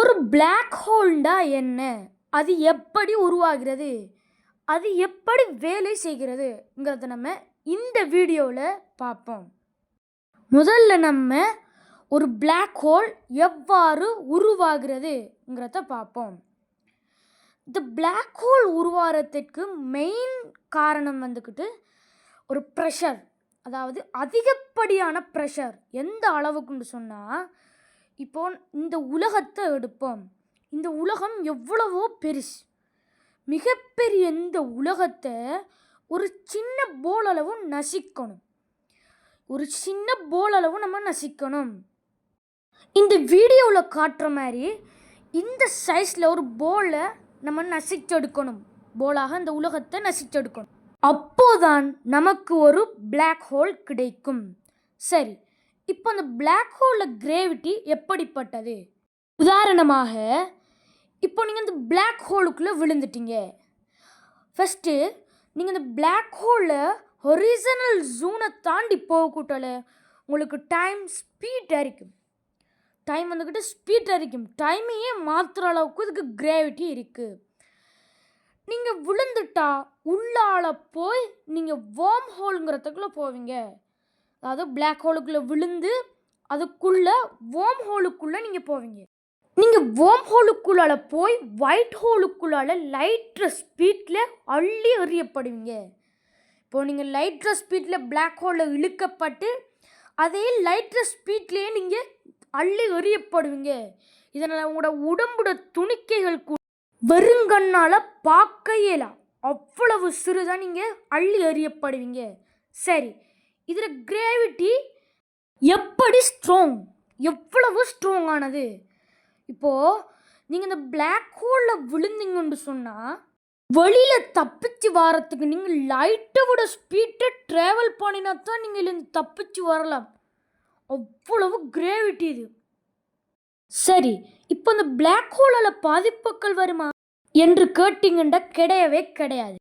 ஒரு பிளாக் ஹோல்டா என்ன? அது எப்படி உருவாகிறது? அது எப்படி வேலை செய்கிறதுங்கிறத நம்ம இந்த வீடியோவில் பார்ப்போம். முதல்ல நம்ம ஒரு பிளாக் ஹோல் எவ்வாறு உருவாகிறதுங்கிறத பார்ப்போம். இந்த பிளாக் ஹோல் உருவாகிறதுக்கு மெயின் காரணம் வந்துக்கிட்டு ஒரு ப்ரெஷர் அதாவது அதிகப்படியான ப்ரெஷர் எந்த அளவுக்குன்னு சொன்னால் இப்போ இந்த உலகத்தை எடுப்போம். இந்த உலகம் எவ்வளவோ பெருசு. மிகப்பெரிய இந்த உலகத்தை ஒரு சின்ன போல் அளவு நசிக்கணும். ஒரு சின்ன போல் அளவு நம்ம நசிக்கணும். இந்த வீடியோவில் காட்டுற மாதிரி இந்த சைஸில் ஒரு போலை நம்ம நசிச்செடுக்கணும். போலாக இந்த உலகத்தை நசிச்செடுக்கணும். அப்போதான் நமக்கு ஒரு பிளாக் ஹோல் கிடைக்கும். சரி இப்போ அந்த பிளாக் ஹோலில் கிரேவிட்டி எப்படிப்பட்டது? உதாரணமாக இப்போ நீங்கள் இந்த பிளாக் ஹோலுக்குள்ளே விழுந்துட்டீங்க. ஃபஸ்ட்டு நீங்கள் இந்த பிளாக் ஹோலில் ஒரிஜினல் ஜூனை தாண்டி போகக்கூட்டால உங்களுக்கு டைம் ஸ்பீட் அரிக்கும். டைம் வந்துக்கிட்டு ஸ்பீட் அரிக்கும். டைமையே மாற்றுற அளவுக்கு இதுக்கு கிராவிட்டி இருக்குது நீங்கள் விழுந்துட்டா உள்ளால போய் நீங்கள் வார்ம் ஹோலுங்கிறதுக்குள்ளே போவீங்க. அதாவது பிளாக் ஹோலுக்குள்ளே விழுந்து அதுக்குள்ளே வோம் ஹோலுக்குள்ளே நீங்கள் போவீங்க. நீங்கள் வோம் ஹோலுக்குள்ளால போய் ஒயிட் ஹோலுக்குள்ளால லைட்ர ஸ்பீட்டில் அள்ளி எறியப்படுவீங்க. இப்போது நீங்கள் லைட்ர ஸ்பீட்டில் பிளாக் ஹோலில் இழுக்கப்பட்டு அதே லைட்ர ஸ்பீட்லேயே நீங்கள் அள்ளி எறியப்படுவீங்க. இதனால் உங்களோட உடம்போட துணிக்கைகள் கூட வெறுங்கண்ணால் பார்க்க இயலாம் அவ்வளவு சிறுதான் நீங்கள் அள்ளி எறியப்படுவீங்க. சரி இதில் கிராவிட்டி எப்படி ஸ்ட்ராங் எவ்வளவு ஸ்ட்ராங்கானது இப்போது நீங்கள் இந்த பிளாக் ஹோலில் விழுந்தீங்கன்னு சொன்னால் வழியில் தப்பிச்சு வரத்துக்கு நீங்கள் லைட்டை விட ஸ்பீட்டை ட்ராவல் பண்ணினா தான் நீங்கள் இதுலேருந்து தப்பிச்சு வரலாம். அவ்வளவு கிராவிட்டி இது. சரி இப்போ இந்த பிளாக் ஹோலால் பாதிப்புகள் வருமா? என்று கேட்டிங்கன்னா கிடையவே கிடையாது.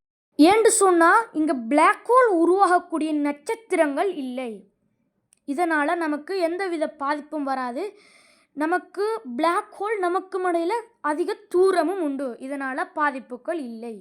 ஏன்னு சொன்னால் இங்கே பிளாக் ஹோல் உருவாகக்கூடிய நட்சத்திரங்கள் இல்லை. இதனால் நமக்கு எந்தவித பாதிப்பும் வராது. நமக்கு பிளாக் ஹோல் நமக்கு இடையில் அதிக தூரமும் உண்டு. இதனால் பாதிப்புகள் இல்லை.